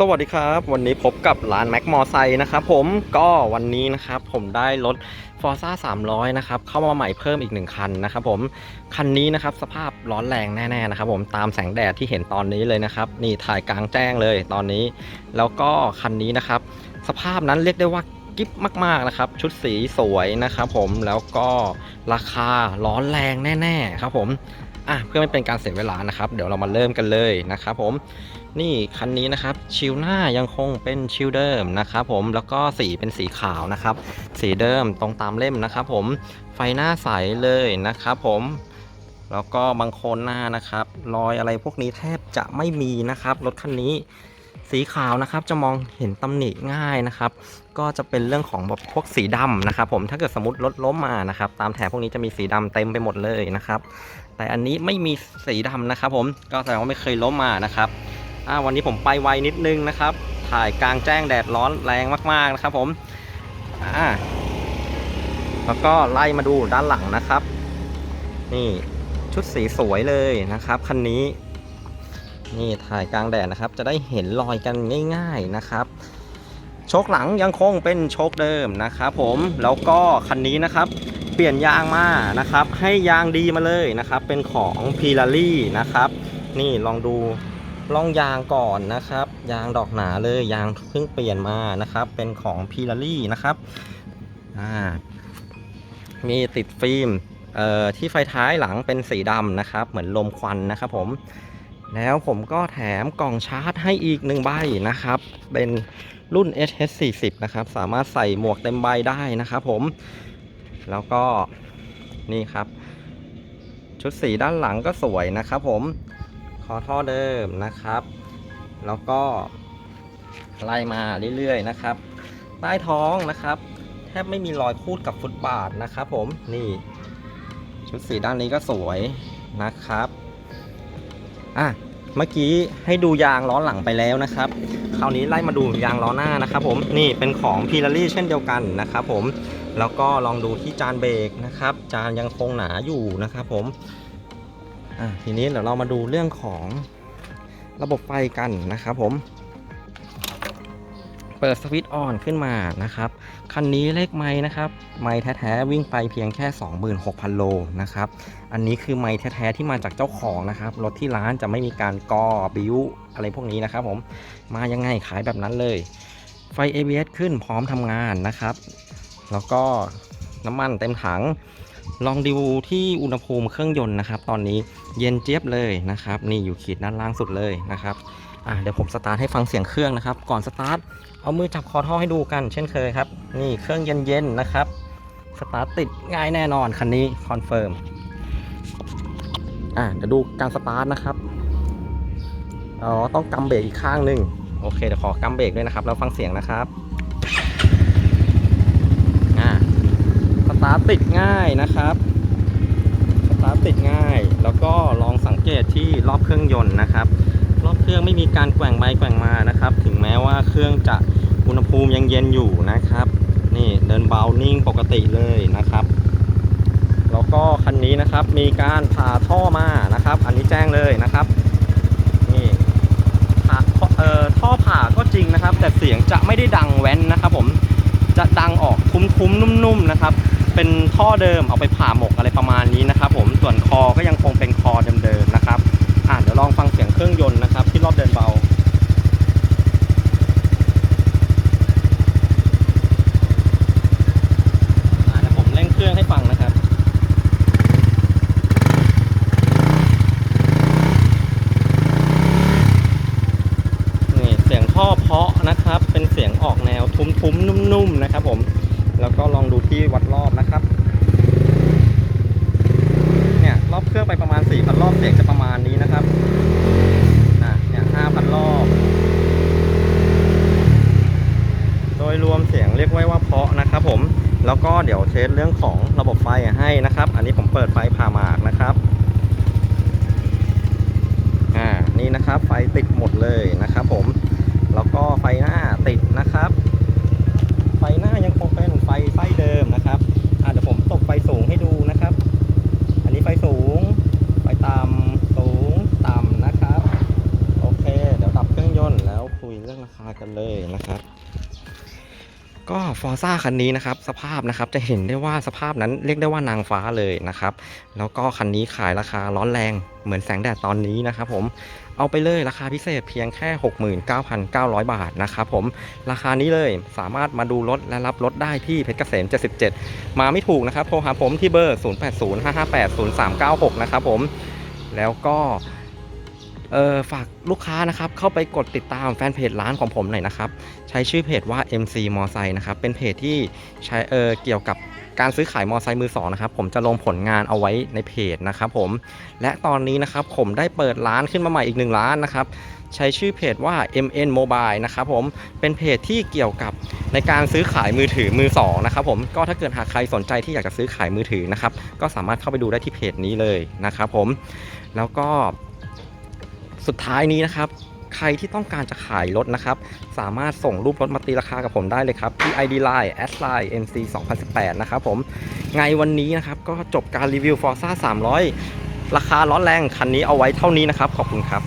สวัสดีครับ วันนี้พบกับร้านแม็กมอไซค์นะครับผมก็วันนี้นะครับผมได้รถ f o r z a 300 นะครับ เข้ามาใหม่เพิ่มอีก 1 คันนะครับผม คันนี้นะครับสภาพร้อนแรงแน่ๆนะครับผมตามแสงแดดที่เห็นตอนนี้เลยนะครับ นี่ถ่ายกลางแจ้งเลยตอนนี้ แล้วก็คันนี้นะครับ สภาพนั้นเรียกได้ว่ากิ๊บมากๆนะครับ ชุดสีสวยนะครับผมแล้วก็ราคาร้อนแรงแน่ ๆ ครับผม อะเพื่อไม่เป็นการเสียเวลานะครับ เดี๋ยวเรามาเริ่มกันเลยนะครับผมนี่คันนี้นะครับชิลหน้ายังคงเป็นชิลเดิมนะครับผมแล้วก็สีเป็นสีขาวนะครับ สีเดิมตรงตามเล่มนะครับผมไฟหน้าใสเลยนะครับผมแล้วก็บางโคนหน้านะครับ รอยอะไรพวกนี้แทบจะไม่มีนะครับรถคันนี้ สีขาวนะครับจะมองเห็นตำหนิง่ายนะครับ ก็จะเป็นเรื่องของแบบพวกสีดำนะครับ ผมถ้าเกิดสมมติรถล้มมานะครับ ตามแถบพวกนี้จะมีสีดำเต็มไปหมดเลยนะครับ แต่อันนี้ไม่มีสีดำนะครับ ผมก็แสดงว่าไม่เคยล้มมานะครับวันนี้ผมไปไวนิดนึงนะครับ ถ่ายกลางแจ้งแดดร้อนแรงมากๆนะครับ ผมแล้วก็ไล่มาดูด้านหลังนะครับ นี่ชุดสีสวยเลยนะครับคันนี้ นี่ถ่ายกลางแดดนะครับ จะได้เห็นรอยกันง่ายๆนะครับโชคหลังยังคงเป็นโชคเดิมนะครับผมแล้วก็คันนี้นะครับ เปลี่ยนยางมานะครับ ให้ยางดีมาเลยนะครับ เป็นของพีลารี่นะครับ นี่ลองดูล่องยางก่อนนะครับ ยางดอกหนาเลยยางเพิ่งเปลี่ยนมานะครับ เป็นของพีลารี่นะครับอ่ามีติดฟิล์มที่ไฟท้ายหลังเป็นสีดำนะครับ เหมือนลมควันนะครับผม แล้วผมก็แถมกล่องชาร์จให้อีกหนึ่งใบนะครับ เป็นรุ่น HS40 นะครับ สามารถใส่หมวกเต็มใบได้นะครับผม แล้วก็นี่ครับ ชุดสีด้านหลังก็สวยนะครับผม คอท่อเดิมนะครับ แล้วก็ไล่มาเรื่อยๆนะครับ ใต้ท้องนะครับ แทบไม่มีรอยคูดกับฟุตบาทนะครับผม นี่ ชุดสีด้านนี้ก็สวยนะครับ อะ เมื่อกี้ให้ดูยางล้อหลังไปแล้วนะครับ คราวนี้ไล่มาดูยางล้อหน้านะครับผมนี่เป็นของพีลารี่เช่นเดียวกันนะครับผมแล้วก็ลองดูที่จานเบรกนะครับ จานยังคงหนาอยู่นะครับผมอะทีนี้เดี๋ยวเรามาดูเรื่องของระบบไฟกันนะครับผม ปิดสวิตช์ออนขึ้นมานะครับ คันนี้เลขไม้นะครับ ไม้แท้ๆวิ่งไปเพียงแค่ 26,000 โลนะครับ อันนี้คือไม้แท้ๆที่มาจากเจ้าของนะครับ รถที่ร้านจะไม่มีการกอบิวอะไรพวกนี้นะครับผม มายังไงขายแบบนั้นเลย ไฟ ABS ขึ้นพร้อมทำงานนะครับ แล้วก็น้ำมันเต็มถัง ลองดูที่อุณหภูมิเครื่องยนต์นะครับ ตอนนี้เย็นเจี๊ยบเลยนะครับ นี่อยู่ขีดด้านล่างสุดเลยนะครับ อะเดี๋ยวผมสตาร์ทให้ฟังเสียงเครื่องนะครับ ก่อนสตาร์ทเอามือจับคอท่อให้ดูกัน เช่นเคยครับ นี่เครื่องเย็นๆนะครับ สตาร์ทติดง่ายแน่นอนคันนี้คอนเฟิร์มอะเดี๋ยวดูการสตาร์ทนะครับอ๋อต้องกำเบรกอีกข้างหนึ่งโอเคเดี๋ยวขอกำเบรกด้วยนะครับแล้วฟังเสียงนะครับอะสตาร์ทติดง่ายนะครับสตาร์ทติดง่าย แล้วก็ลองสังเกตที่รอบเครื่องยนต์นะครับ รอบเครื่องไม่มีการแกว่งไปแกว่งมานะครับ ถึงแม้ว่าเครื่องจะอุณหภูมิยังเย็นอยู่นะครับ นี่เดินเบานิ่งปกติเลยนะครับแล้วก็คันนี้นะครับมีการผ่าท่อมานะครับ อันนี้แจ้งเลยนะครับนี่ผ่าเอ่อท่อผ่าก็จริงนะครับ แต่เสียงจะไม่ได้ดังแว้นนะครับ ผมจะดังออกคุ้มๆนุ่มๆนะครับ เป็นท่อเดิมเอาไปผ่าหมกอะไรประมาณนี้นะครับ ผมส่วนคอก็ยังคงเป็นคอเดิมๆนะครับ อะเดี๋ยวลองฟังเสียงเครื่องยนต์นะครับ ที่รอบเดินเบา อะเดี๋ยวผมเร่งเครื่องให้ฟังนะครับ นี่เสียงท่อเพาะนะครับ เป็นเสียง ออกแนวทุ้มๆนุ่มๆนะครับ ผม แล้วก็ลองดูที่วัดรอบนะครับ เนี่ยรอบเครื่องไปประมาณ4,000รอบเสียงจะประมาณนี้นะครับอะเนี่ย5,000รอบ โดยรวมเสียงเรียกไว้ว่าเพาะนะครับ ผม แล้วก็เดี๋ยวเทสเรื่องของระบบไฟให้นะครับ อันนี้ผมเปิดไฟผ่าหมากนะครับอ่านี่นะครับไฟติดหมดเลยนะครับผม แล้วก็ไฟหน้า อร์ซ่าคันนี้นะครับสภาพนะครับจะเห็นได้ว่าสภาพนั้นเรียกได้ว่านางฟ้าเลยนะครับ แล้วก็คันนี้ขายราคาร้อนแรงเหมือนแสงแดดตอนนี้นะครับผมเอาไปเลยราคาพิเศษเพียงแค่ 69,900 บาทนะครับผมราคานี้เลยสามารถมาดูรถและรับรถได้ที่เพชรเกษม 77 มาไม่ถูกนะครับโทรหาผมที่เบอร์ 0805580396 นะครับผมแล้วก็ เออฝากลูกค้านะครับเข้าไปกดติดตามแฟนเพจร้านของผมหน่อยนะครับ ใช้ชื่อเพจว่า MC มอไซค์นะครับ เป็นเพจที่ใช้เออเกี่ยวกับการซื้อขายมอไซค์มือสองนะครับผมจะลงผลงานเอาไว้ในเพจนะครับผมและตอนนี้นะครับผมได้เปิดร้านขึ้นมาใหม่อีกหนึ่งร้านนะครับใช้ชื่อเพจว่า MN Mobile นะครับผมเป็นเพจที่เกี่ยวกับในการซื้อขายมือถือมือสองนะครับผมก็ถ้าเกิดหากใครสนใจที่อยากจะซื้อขายมือถือนะครับก็สามารถเข้าไปดูได้ที่เพจนี้เลยนะครับผมแล้วก็ สุดท้ายนี้นะครับ ใครที่ต้องการจะขายรถนะครับ สามารถส่งรูปรถมาตีราคากับผมได้เลยครับ ที่ ID Line S line mc 2018 นะครับผม ไงวันนี้นะครับ ก็จบการรีวิว Forza 300 ราคาร้อนแรงคันนี้เอาไว้เท่านี้นะครับ ขอบคุณครับ